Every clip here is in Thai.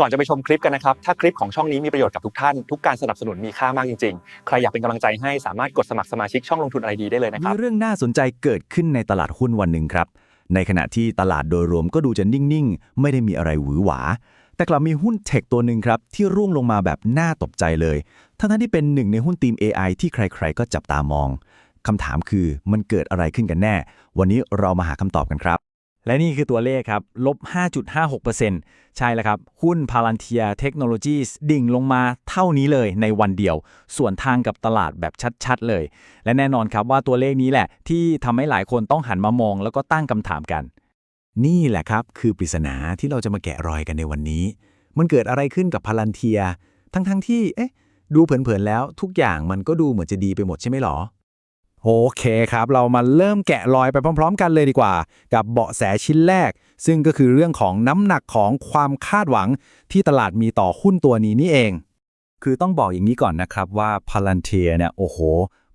ก่อนจะไปชมคลิปกันนะครับ ถ้าคลิปของช่องนี้มีประโยชน์กับทุกท่าน ทุกการสนับสนุนมีค่ามากจริง ๆ ใครอยากเป็นกำลังใจให้สามารถกดสมัครสมาชิกช่องลงทุนอะไรดีได้เลยนะครับ มีเรื่องน่าสนใจเกิดขึ้นในตลาดหุ้นวันหนึ่งครับ ในขณะที่ตลาดโดยรวมก็ดูจะนิ่ง ๆ ไม่ได้มีอะไรหวือหวา แต่กลับมีหุ้นเทคตัวหนึ่งครับ ที่ร่วงลงมาแบบน่าตกใจเลย ทั้งๆที่เป็นหนึ่งในหุ้นทีม AI ที่ใคร ๆ ก็จับตามองคำถามคือมันเกิดอะไรขึ้นกันแน่ วันนี้เรามาหาคำตอบกันครับ และนี่คือตัวเลขครับลบ 5.56%ใช่แล้วครับ หุ้น Palantir Technologies ดิ่งลงมาเท่านี้เลยในวันเดียว ส่วนทางกับตลาดแบบชัดๆเลย และแน่นอนครับว่าตัวเลขนี้แหละ ที่ทำให้หลายคนต้องหันมามอง แล้วก็ตั้งคำถามกัน นี่แหละครับคือปริศนาที่เราจะมาแกะรอยกันในวันนี้ มันเกิดอะไรขึ้นกับพาลันเทีย ทั้งๆที่เอ๊ะดูเผินๆแล้วทุกอย่างมันก็ดูเหมือนจะดีไปหมดใช่ไหมหรอ โอเคครับ เรามาเริ่มแกะรอยไปพร้อม ๆ กันเลยดีกว่า กับเบาะแสชิ้นแรก ซึ่งก็คือเรื่องของน้ำหนักของความคาดหวังที่ตลาดมีต่อหุ้นตัวนี้นี่เอง คือต้องบอกอย่างนี้ก่อนนะครับว่าพลันเทียเนี่ยโอ้โห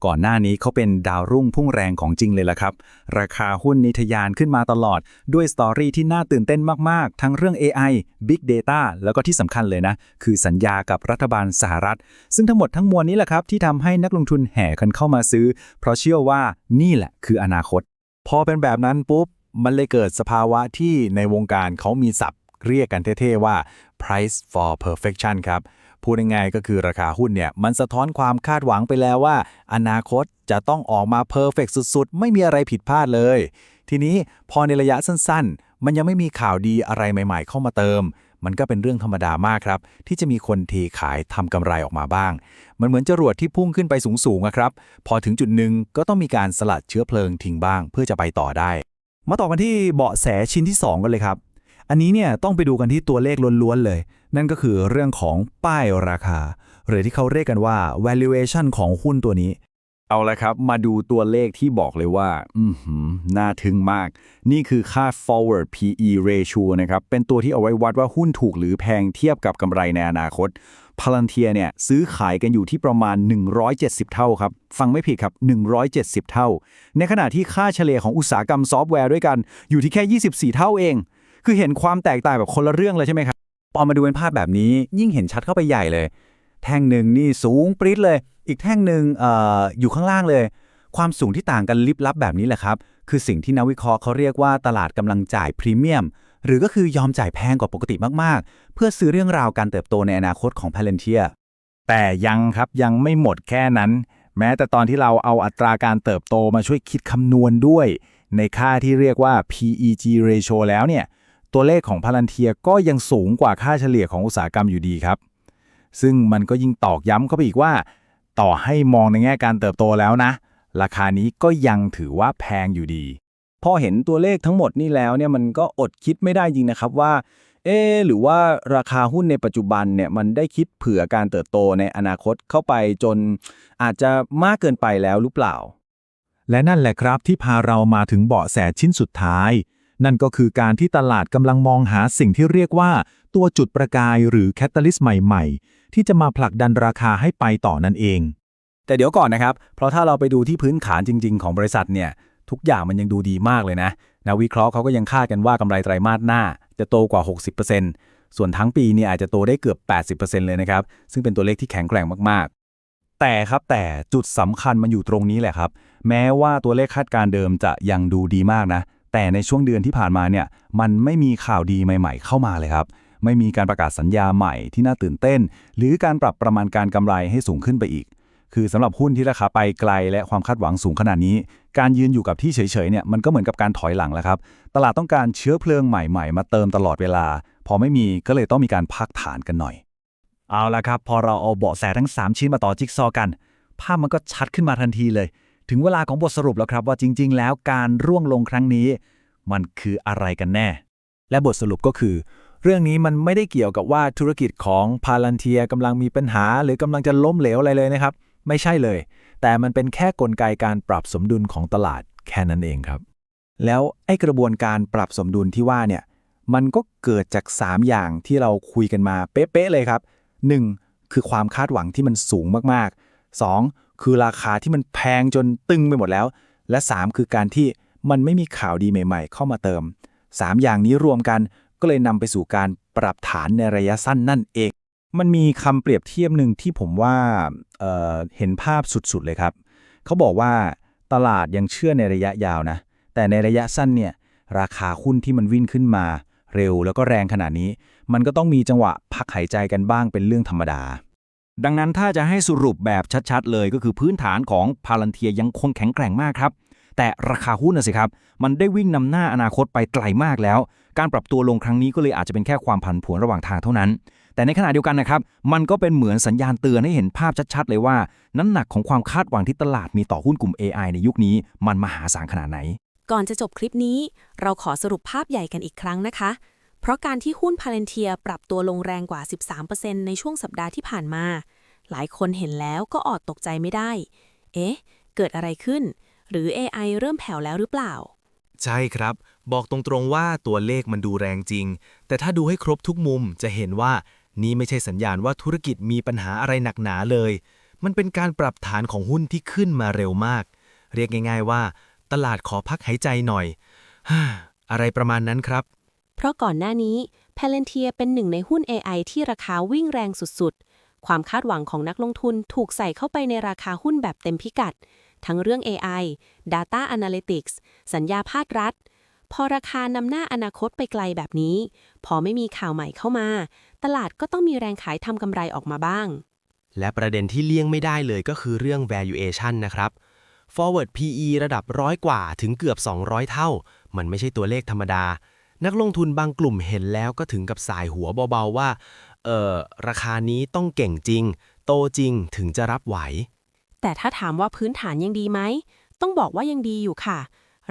ก่อนหน้านี้เขาเป็นดาวรุ่งพุ่งแรงของจริงเลยล่ะครับ ราคาหุ้นนิทยานขึ้นมาตลอด ด้วยสตอรี่ที่น่าตื่นเต้นมาก ๆ ทั้งเรื่อง AI Big Data แล้วก็ที่สำคัญเลยนะ คือสัญญากับรัฐบาลสหรัฐ ซึ่งทั้งหมดทั้งมวลนี้แหละครับ ที่ทำให้นักลงทุนแห่กันเข้ามาซื้อ เพราะเชื่อว่านี่แหละคืออนาคต พอเป็นแบบนั้นปุ๊บมันเลยเกิดสภาวะที่ในวงการเขามีศัพท์เรียกกันเท่ ๆ ว่า price for perfection ครับ พูดง่ายๆก็คือราคาหุ้นเนี่ยมันสะท้อนความคาดหวังไปแล้วว่า อนาคตจะต้องออกมาเพอร์เฟกสุดๆ ไม่มีอะไรผิดพลาดเลย ทีนี้พอในระยะสั้นๆ มันยังไม่มีข่าวดีอะไรใหม่ ๆ เข้ามาเติม มันก็เป็นเรื่องธรรมดามากครับ ที่จะมีคนเทขายทำกำไรออกมาบ้าง มันเหมือนจรวดที่พุ่งขึ้นไปสูงๆอะครับ พอถึงจุดหนึ่งก็ต้องมีการสลัดเชื้อเพลิงทิ้งบ้าง เพื่อจะไปต่อได้ มาต่อกันที่เบาะแสชิ้นที่ 2 กันเลยครับ อันนี้เนี่ยต้องไปดูกันที่ตัวเลขล้วนๆเลย นั่นก็คือเรื่องของป้ายราคา หรือที่เขาเรียกกันว่า valuation ของหุ้นตัวนี้ เอาละครับ มาดูตัวเลขที่บอกเลยว่า อืน่าทึ่งมาก นี่คือค่า forward PE ratio นะครับ เป็นตัวที่เอาไว้วัดว่าหุ้นถูกหรือแพงเทียบกับกำไรในอนาคต Palantir เนี่ยซื้อขายกันอยู่ที่ประมาณ 170 เท่าครับ ฟังไม่ผิดครับ 170 เท่า ในขณะที่ค่าเฉลี่ยของอุตสาหกรรมซอฟต์แวร์ด้วยกันอยู่ที่แค่ 24 เท่าเอง คือเห็นความแตกต่างแบบคนละเรื่องเลยใช่ไหมครับพอมาดูเป็นภาพแบบนี้ยิ่งเห็นชัดเข้าไปใหญ่เลย แท่งหนึ่งนี่สูงปริ๊ดเลย อีกแท่งหนึ่งอออยู่ข้างล่างเลย ความสูงที่ต่างกันลิบลับแบบนี้แหละครับ คือสิ่งที่นักวิเคราะห์เขาเรียกว่าตลาดกำลังจ่ายพรีเมียม หรือก็คือยอมจ่ายแพงกว่าปกติมากๆ เพื่อซื้อเรื่องราวการเติบโตในอนาคตของ Palantir แต่ยังครับยังไม่หมดแค่นั้น แม้แต่ตอนที่เราเอาอัตราการเติบโตมาช่วยคิดคำนวณด้วย ในค่าที่เรียกว่า PEG ratio แล้วเนี่ย ตัวเลขของ Palantir ก็ยังสูงกว่าค่าเฉลี่ยของอุตสาหกรรมอยู่ดีครับ ซึ่งมันก็ยิ่งตอกย้ำเข้าไปอีกว่า ต่อให้มองในแง่การเติบโตแล้วนะ ราคานี้ก็ยังถือว่าแพงอยู่ดี พอเห็นตัวเลขทั้งหมดนี่แล้วเนี่ยมันก็อดคิดไม่ได้จริงนะครับว่า เอ๊ะหรือว่าราคาหุ้นในปัจจุบันเนี่ยมันได้คิดเผื่อการเติบโตในอนาคตเข้าไปจน อาจจะมากเกินไปแล้วหรือเปล่า และนั่นแหละครับที่พาเรามาถึงเบาะแสชิ้นสุดท้าย นั่นก็คือการที่ตลาดกำลังมองหาสิ่งที่เรียกว่า ตัวจุดประกายหรือแคตตาลิสต์ใหม่ๆ ที่จะมาผลักดันราคาให้ไปต่อนั่นเอง แต่เดี๋ยวก่อนนะครับ เพราะถ้าเราไปดูที่พื้นฐานจริง ๆ ของบริษัทเนี่ยทุกอย่างมันยังดูดีมากเลยนะนักวิเคราะห์เขาก็ยังคาดกันว่ากำไรไตรมาสหน้า จะโตกว่า 60%ส่วนทั้งปีเนี่ยอาจจะโตได้เกือบ 80%เลยนะครับ ซึ่งเป็นตัวเลขที่แข็งแกร่งมากๆ แต่ครับแต่จุดสำคัญมันอยู่ตรงนี้แหละครับ แม้ว่าตัวเลขคาดการณ์เดิมจะยังดูดีมากนะ แต่ในช่วงเดือนที่ผ่านมาเนี่ยมันไม่มีข่าวดีใหม่ ๆ เข้ามาเลยครับ ไม่มีการประกาศสัญญาใหม่ที่น่าตื่นเต้น หรือการปรับประมาณการกำไรให้สูงขึ้นไปอีก คือสำหรับหุ้นที่ราคาไปไกล และความคาดหวังสูงขนาดนี้ การยืนอยู่กับที่เฉยๆเนี่ยมันก็เหมือนกับการถอยหลังแล้วครับ ตลาดต้องการเชื้อเพลิงใหม่ๆ มาเติมตลอดเวลา พอไม่มีก็เลยต้องมีการพักฐานกันหน่อย เอาละครับ พอเราเอาเบาะแสทั้ง 3 ชิ้นมาต่อจิ๊กซอว์กัน ภาพมันก็ชัดขึ้นมาทันทีเลย ถึงเวลาของบทสรุปแล้วครับว่าจริง ๆ แล้วการร่วงลงครั้งนี้ มันคืออะไรกันแน่ และบทสรุปก็คือ เรื่องนี้มันไม่ได้เกี่ยวกับว่าธุรกิจของพาลันเทียกำลังมีปัญหา หรือกำลังจะล้มเหลวอะไรเลยนะครับ ไม่ใช่เลย แต่มันเป็นแค่กลไกการปรับสมดุลของตลาดแค่นั้นเองครับ แล้วไอ้กระบวนการปรับสมดุลที่ว่าเนี่ยมันก็เกิดจาก 3 อย่างที่เราคุยกันมาเป๊ะๆเลยครับ 1. คือความคาดหวังที่มันสูงมากๆ 2. คือราคาที่มันแพงจนตึงไปหมดแล้ว และ 3 คือการที่มันไม่มีข่าวดีใหม่ ๆ เข้ามาเติม 3 อย่างนี้รวมกันก็เลยนำไปสู่การปรับฐานในระยะสั้นนั่นเอง มันมีคำเปรียบเทียบหนึ่งที่ผมว่าเอ่อเห็นภาพสุดๆเลยครับ เขาบอกว่าตลาดยังเชื่อในระยะยาวนะ แต่ในระยะสั้นเนี่ยราคาหุ้นที่มันวิ่งขึ้นมา เร็วแล้วก็แรงขนาดนี้ มันก็ต้องมีจังหวะพักหายใจกันบ้างเป็นเรื่องธรรมดา ดังนั้นถ้าจะให้สรุปแบบชัดๆ เลยก็คือพื้นฐานของพาลันเทียยังคงแข็งแกร่งมากครับ แต่ราคาหุ้นนะสิครับ มันได้วิ่งนำหน้าอนาคตไปไกลมากแล้ว การปรับตัวลงครั้งนี้ก็เลยอาจจะเป็นแค่ความผันผวนระหว่างทางเท่านั้น แต่ในขณะเดียวกันนะครับ มันก็เป็นเหมือนสัญญาณเตือนให้เห็นภาพชัดๆ เลยว่า น้ำหนักของความคาดหวังที่ตลาดมีต่อหุ้นกลุ่ม AI ในยุคนี้ มันมหาศาลขนาดไหน ก่อนจะจบคลิปนี้ เราขอสรุปภาพใหญ่กันอีกครั้งนะคะ เพราะการที่หุ้นพาเลนเทียปรับตัวลงแรงกว่า 13%ในช่วงสัปดาห์ที่ผ่านมา หลายคนเห็นแล้วก็อดตกใจไม่ได้ เอ๊ะ เกิดอะไรขึ้น หรือ AI เริ่มแผ่วแล้วหรือเปล่า ใช่ครับ บอกตรงๆว่าตัวเลขมันดูแรงจริง แต่ถ้าดูให้ครบทุกมุมจะเห็นว่านี่ไม่ใช่สัญญาณว่าธุรกิจมีปัญหาอะไรหนักหนาเลย มันเป็นการปรับฐานของหุ้นที่ขึ้นมาเร็วมาก เรียกง่าย ๆว่า ตลาดขอพักหายใจหน่อย อะไรประมาณนั้นครับ เพราะก่อนหน้านี้ p a l a n t i r เป็นหนึ่งในหุ้น AI ที่ราคาวิ่งแรงสุดๆ ความคาดหวังของนักลงทุนถูกใส่เข้าไปในราคาหุ้นแบบเต็มพิกัด ทั้งเรื่อง AI Data Analytics สัญญาภาครัฐ พอราคานำหน้าอนาคตไปไกลแบบนี้ พอไม่มีข่าวใหม่เข้ามา ตลาดก็ต้องมีแรงขายทำกำไรออกมาบ้าง และประเด็นที่เลี่ยงไม่ได้เลยก็คือเรื่อง valuation นะครับ forward PE ระดับร้อยกว่าถึงเกือบ 200 เท่า มันไม่ใช่ตัวเลขธรรมดา นักลงทุนบางกลุ่มเห็นแล้วก็ถึงกับสายหัวเบาๆว่า เอ่อราคานี้ต้องเก่งจริง โตจริงถึงจะรับไหว แต่ถ้าถามว่าพื้นฐานยังดีไหม ต้องบอกว่ายังดีอยู่ค่ะ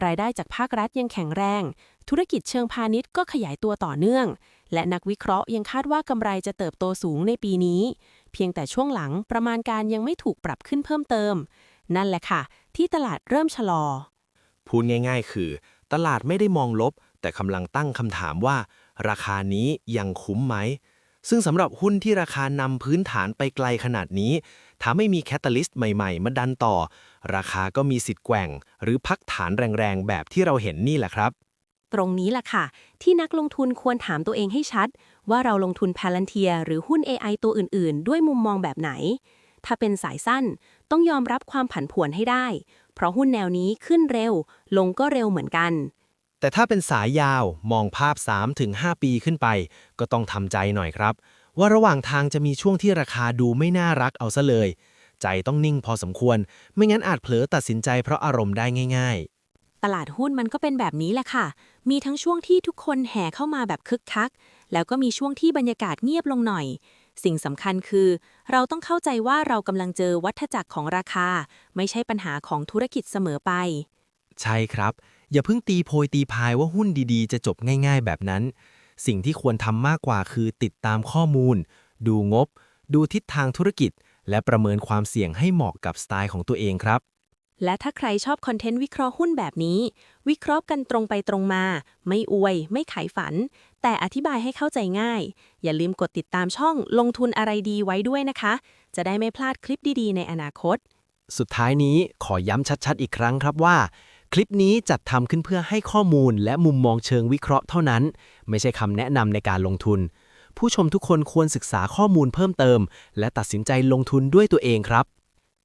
รายได้จากภาครัฐยังแข็งแรง ธุรกิจเชิงพาณิชย์ก็ขยายตัวต่อเนื่อง และนักวิเคราะห์ยังคาดว่ากำไรจะเติบโตสูงในปีนี้ เพียงแต่ช่วงหลังประมาณการยังไม่ถูกปรับขึ้นเพิ่มเติม นั่นแหละค่ะ ที่ตลาดเริ่มชะลอ พูดง่าย ๆ คือ ตลาดไม่ได้มองลบ แต่กำลังตั้งคำถามว่า ราคานี้ยังคุ้มไหม ซึ่งสำหรับหุ้นที่ราคานำพื้นฐานไปไกลขนาดนี้ ถ้าไม่มีแคตตาลิสต์ใหม่ๆ มาดันต่อ ราคาก็มีสิทธิ์แกว่ง หรือพักฐานแรงๆ แบบที่เราเห็นนี่แหละครับ ตรงนี้แหละค่ะ ที่นักลงทุนควรถามตัวเองให้ชัด ว่าเราลงทุน Palantir หรือหุ้น AI ตัวอื่นๆ ด้วยมุมมองแบบไหน ถ้าเป็นสายสั้นต้องยอมรับความผันผวนให้ได้ เพราะหุ้นแนวนี้ขึ้นเร็ว ลงก็เร็วเหมือนกัน แต่ถ้าเป็นสายยาวมองภาพ 3-5 ปีขึ้นไป ก็ต้องทำใจหน่อยครับ ว่าระหว่างทางจะมีช่วงที่ราคาดูไม่น่ารักเอาซะเลย ใจต้องนิ่งพอสมควร ไม่งั้นอาจเผลอตัดสินใจเพราะอารมณ์ได้ง่าย ๆตลาดหุ้นมันก็เป็นแบบนี้แหละค่ะ มีทั้งช่วงที่ทุกคนแห่เข้ามาแบบคึกคัก แล้วก็มีช่วงที่บรรยากาศเงียบลงหน่อย สิ่งสำคัญคือ เราต้องเข้าใจว่าเรากำลังเจอวัฏจักรของราคา ไม่ใช่ปัญหาของธุรกิจเสมอไป ใช่ครับ อย่าเพิ่งตีโพยตีพายว่าหุ้นดีๆ จะจบง่ายๆ แบบนั้น สิ่งที่ควรทำมากกว่าคือติดตามข้อมูล ดูงบ ดูทิศทางธุรกิจ และประเมินความเสี่ยงให้เหมาะกับสไตล์ของตัวเองครับ และถ้าใครชอบคอนเทนต์วิเคราะห์หุ้นแบบนี้ วิเคราะห์กันตรงไปตรงมา ไม่อวย ไม่ขายฝัน แต่อธิบายให้เข้าใจง่าย อย่าลืมกดติดตามช่องลงทุนอะไรดีไว้ด้วยนะคะ จะได้ไม่พลาดคลิปดีๆ ในอนาคต สุดท้ายนี้ขอย้ำชัดๆ อีกครั้งครับว่า คลิปนี้จัดทำขึ้นเพื่อให้ข้อมูลและมุมมองเชิงวิเคราะห์เท่านั้น ไม่ใช่คำแนะนำในการลงทุน ผู้ชมทุกคนควรศึกษาข้อมูลเพิ่มเติม และตัดสินใจลงทุนด้วยตัวเองครับ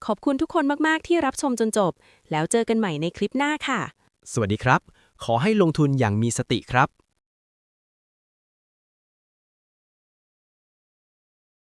ขอบคุณทุกคนมาก ๆ ที่รับชมจนจบ แล้วเจอกันใหม่ในคลิปหน้าค่ะ สวัสดีครับ ขอให้ลงทุนอย่างมีสติครับ